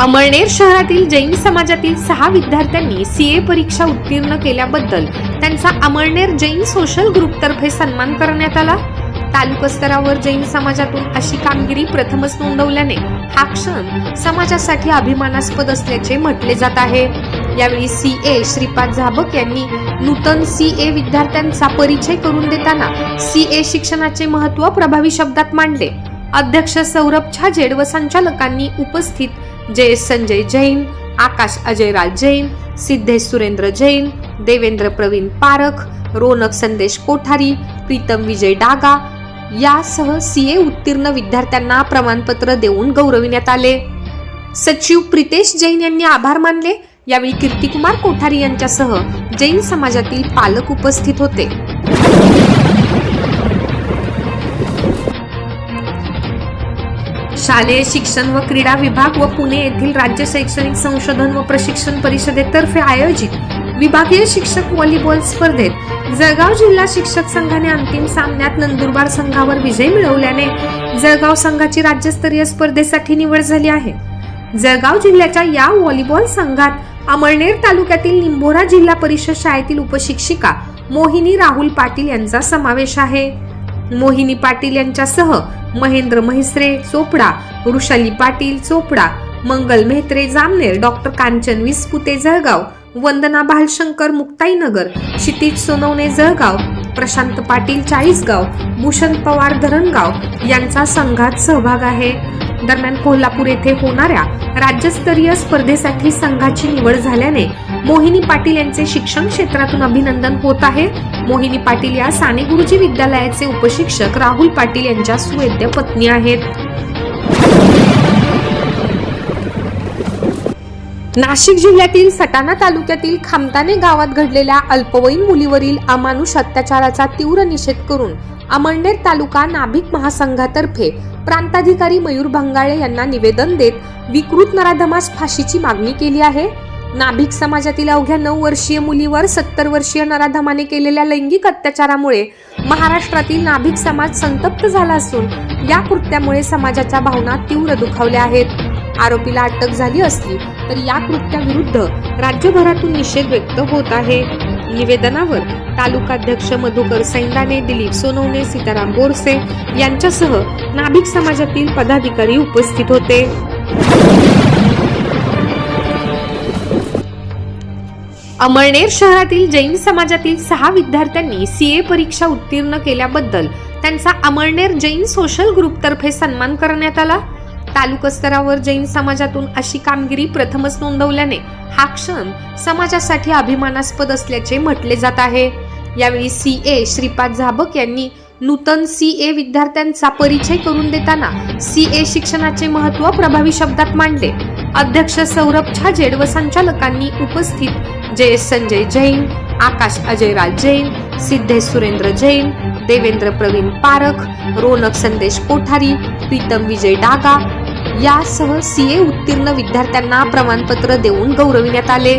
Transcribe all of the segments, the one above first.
अमळनेर शहरातील जैन समाजातील सहा विद्यार्थ्यांनी सीए परीक्षा उत्तीर्ण केल्याबद्दल त्यांचा अमळनेर जैन सोशल ग्रुपतर्फे सन्मान करण्यात आला. तालुका स्तरावर जैन समाजातून अशी कामगिरी प्रथमच नोंदवल्याने हा क्षण समाजासाठी अभिमानास्पद असल्याचे म्हटले जात आहे. यावेळी सी ए श्रीपाद झाबक यांनी नूतन सी ए विद्यार्थ्यांचा परिचय करून देताना सी ए शिक्षणाचे महत्त्व प्रभावी शब्दात मांडले. अध्यक्ष सौरभ छाजेड व संचालकांनी उपस्थित जयेश संजय जैन आकाश अजयराज जैन सिद्धेश सुरेंद्र जैन देवेंद्र प्रवीण पारख रोनक संदेश कोठारी प्रीतम विजय डागा यासह सी ए उत्तीर्ण विद्यार्थ्यांना प्रमाणपत्र देऊन गौरविण्यात आले. सचिव प्रितेश जैन यांनी आभार मानले. यावेळी कीर्तिकुमार कोठारी यांच्यासह जैन समाजातील पालक उपस्थित होते. शालेय शिक्षण व क्रीडा विभाग व पुणे येथील राज्य शैक्षणिक संशोधन व प्रशिक्षण परिषदेतर्फे आयोजित विभागीय शिक्षक व्हॉलीबॉल स्पर्धेत जळगाव जिल्हा शिक्षक संघाने अंतिम सामन्यात नंदुरबार संघावर विजय मिळवल्याने जळगाव संघाची राज्यस्तरीय स्पर्धेसाठी निवड झाली आहे. जळगाव जिल्ह्याच्या या व्हॉलीबॉल संघात अमळनेर तालुक्यातील निंभोरा जिल्हा परिषद शाळेतील उपशिक्षिका मोहिनी राहुल पाटील यांचा समावेश आहे. मोहिनी पाटील यांच्यासह महेंद्र म्हैसरे चोपडा वृषाली पाटील चोपडा मंगल मेहत्रे जामनेर डॉक्टर कांचन विस्पुते जळगाव वंदना भालशंकर मुक्ताईनगर क्षितिज सोनवणे जळगाव प्रशांत पाटील चाळीसगाव भूषण पवार धरणगाव यांचा संघात सहभाग आहे. दरम्यान कोल्हापूर येथे होणाऱ्या राज्यस्तरीय स्पर्धेसाठी संघाची निवड झाल्याने मोहिनी पाटील यांचे शिक्षण क्षेत्रातून अभिनंदन होत आहे. मोहिनी पाटील या साने गुरुजी विद्यालयाचे उपशिक्षक राहुल पाटील यांच्या सुवेद्य पत्नी आहेत. नाशिक जिल्ह्यातील सटाणा तालुक्यातील खामताने गावात घडलेल्या अल्पवयीन मुलीवरील अमानुष अत्याचाराचा तीव्र निषेध करून अमळनेर तालुका नाभिक महासंघातर्फे प्रांताधिकारी मयूर भंगाळे यांना निवेदन देत विकृत नराधमास फाशीची मागणी केली आहे. नाभिक समाजातील अवघ्या नऊ वर्षीय मुलीवर सत्तर वर्षीय नराधमाने केलेल्या लैंगिक अत्याचारामुळे महाराष्ट्रातील नाभिक समाज संतप्त झाला असून या कृत्यामुळे समाजाच्या भावना तीव्र दुखावल्या आहेत. आरोपीला अटक झाली असली तर या कृत्याविरुद्ध राज्यभरातून निषेध व्यक्त होत आहे. निवेदनावर तालुकाध्यक्ष मधुकर सैंदाने दिलीप सोनवणे सीताराम बोरसे यांच्यासह नाभिक समाजातील पदाधिकारी उपस्थित होते. अमळनेर शहरातील जैन समाजातील सहा विद्यार्थ्यांनी सीए परीक्षा उत्तीर्ण केल्याबद्दल त्यांचा अमळनेर जैन सोशल ग्रुपतर्फे सन्मान करण्यात आला. तालुकास्तरावर जैन समाजातून अशी कामगिरी प्रथमच नोंदवल्याने हा क्षण समाजासाठी अभिमानास्पद असल्याचे म्हटले जात आहे. यावेळी सी ए श्रीपाद झाबक यांनी नूतन सी ए विद्यार्थ्यांचा परिचय करून देताना सी ए शिक्षणाचे महत्त्व प्रभावी शब्दात मांडले. अध्यक्ष सौरभ छाजेड व संचालकांनी उपस्थित जयेश संजय जैन आकाश अजयराज जैन सिद्धेश सुरेंद्र जैन देवेंद्र प्रवीण पारख रोनक संदेश कोठारी प्रीतम विजय डागा यासह सीए उत्तीर्ण विद्यार्थ्यांना प्रमाणपत्र देऊन गौरविण्यात आले.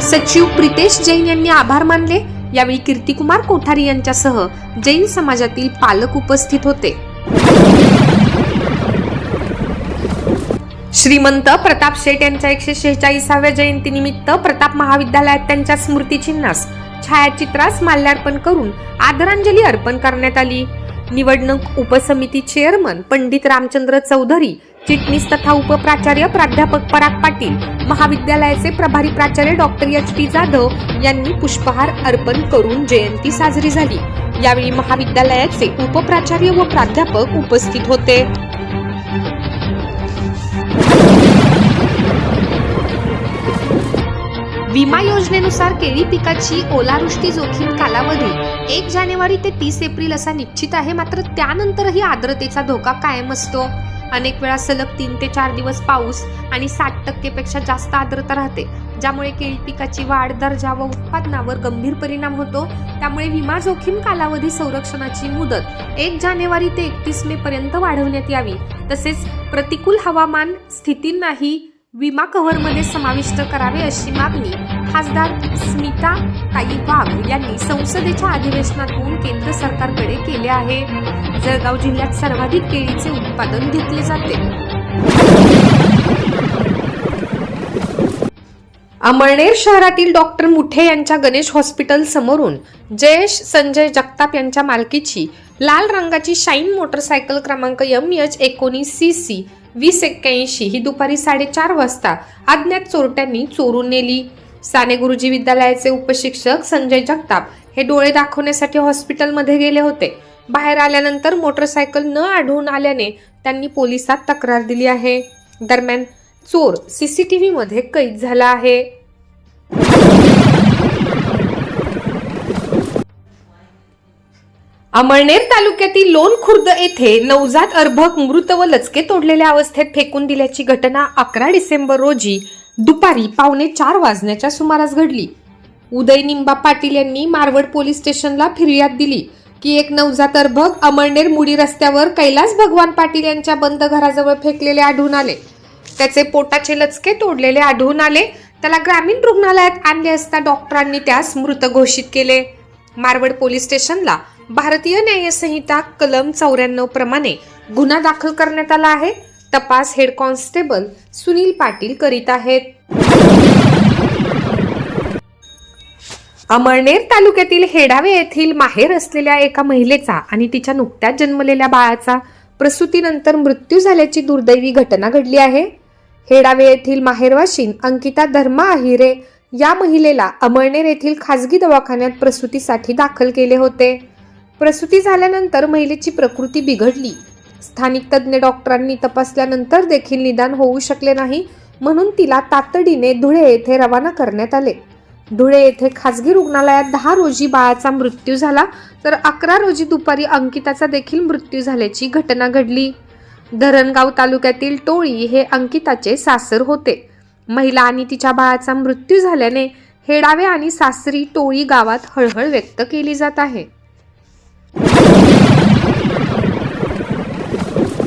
सचिव प्रितेश जैन यांनी आभार मानले. यावेळी कीर्तिकुमार कोठारी यांच्यासह जैन समाजातील पालक उपस्थित होते. श्रीमंत प्रताप शेठ यांच्या एकशे शेहेचाळीसाव्या जयंतीनिमित्त प्रताप महाविद्यालयात त्यांच्या स्मृतिचिन्हास छायाचित्रास माल्यार्पण करून आदरांजली अर्पण करण्यात आली. निवडणूक उपसमिती चेअरमन पंडित रामचंद्र चौधरी चिटणीस तथा उपप्राचार्य प्राध्यापक पराग पाटील महाविद्यालयाचे प्रभारी प्राचार्य डॉक्टर एच टी जाधव यांनी पुष्पहार अर्पण करून जयंती साजरी झाली. यावेळी महाविद्यालयाचे उपप्राचार्य व प्राध्यापक उपस्थित होते. विमा योजनेनुसार केळी पिकाची ओलावृष्टी जोखीम कालावधी एक जानेवारी ते तीस एप्रिल असा निश्चित आहे मात्र त्यानंतरही आर्द्रतेचा धोका कायम असतो. अनेक वेळा सलग तीन ते चार दिवस पाऊस आणि साठ टक्केपेक्षा जास्त आर्द्रता राहते ज्यामुळे केळी पिकाची वाढ दर्जा व उत्पादनावर गंभीर परिणाम होतो. त्यामुळे विमा जोखीम कालावधी संरक्षणाची मुदत एक जानेवारी ते एकतीस मे पर्यंत वाढवण्यात यावी. तसेच प्रतिकूल हवामान स्थितींनाही विमा कव्हरमध्ये समाविष्ट करावे अशी मागणी खासदार स्मिता ताई वाघ यांनी संसदेच्या अधिवेशनातून केंद्र सरकारकडे केले आहे. जळगाव जिल्ह्यात सर्वाधिक केळीचे उत्पादन घेतले जाते. अमळनेर शहरातील डॉक्टर मुठे यांच्या गणेश हॉस्पिटल समोरून जयेश संजय जगताप यांच्या मालकीची लाल रंगाची शाईन मोटरसायकल क्रमांक एम एच एकोणीस सी सी वीस एक्क्याऐंशी ही दुपारी साडेचार वाजता अज्ञात चोरट्यांनी चोरून नेली. साने गुरुजी विद्यालयाचे उपशिक्षक संजय जगताप हे डोळे दाखवण्यासाठी हॉस्पिटलमध्ये गेले होते. बाहेर आल्यानंतर मोटरसायकल न आढळून आल्याने त्यांनी पोलिसात तक्रार दिली आहे. दरम्यान चोर सीसीटीव्ही मध्ये कैद झाला आहे. अमळनेर तालुक्यातील लोण खुर्द येथे नवजात अर्भक मृत व लचके तोडलेल्या अवस्थेत फेकून दिल्याची घटना अकरा डिसेंबर रोजी दुपारी पावणे चार वाजण्याच्या सुमारास घडली. उदय निंबा पाटील यांनी मारवड पोलीस स्टेशनला फिर्याद दिली की एक नवजात अर्भक अमळनेर मुडी रस्त्यावर कैलास भगवान पाटील यांच्या बंद घराजवळ फेकलेले आढळून आले. त्याचे पोटाचे लचके तोडलेले आढळून आले. त्याला ग्रामीण रुग्णालयात आणले असता डॉक्टरांनी त्यास मृत घोषित केले. मारवड पोलीस स्टेशनला भारतीय न्यायसंहिता कलम चौऱ्याण्णव प्रमाणे गुन्हा दाखल करण्यात आला आहे. तपास हेड कॉन्स्टेबल सुनील पाटील करीत आहेत. अमळनेर तालुक्यातील हेडावे येथील माहेर असलेल्या एका महिलेचा आणि तिच्या नुकत्याच जन्मलेल्या बाळाचा प्रसूतीनंतर मृत्यू झाल्याची दुर्दैवी घटना घडली आहे. हेडावे येथील माहेरवाशीन अंकिता धर्मा आहिरे या महिलेला अमळनेर येथील खासगी दवाखान्यात प्रसूतीसाठी दाखल केले होते. प्रसूती झाल्यानंतर महिलेची प्रकृती बिघडली. स्थानिक तज्ज्ञ डॉक्टरांनी तपासल्यानंतर देखील निदान होऊ शकले नाही म्हणून तिला तातडीने धुळे येथे रवाना करण्यात आले. धुळे येथे खासगी रुग्णालयात दहा रोजी बाळाचा मृत्यू झाला तर अकरा रोजी दुपारी अंकिताचा देखील मृत्यू झाल्याची घटना घडली. धरणगाव तालुक्यातील टोळी हे अंकिताचे सासर होते. महिला आणि तिच्या बाळाचा मृत्यू झाल्याने हेडावे आणि सासरी टोळी गावात हळहळ व्यक्त केली जात आहे.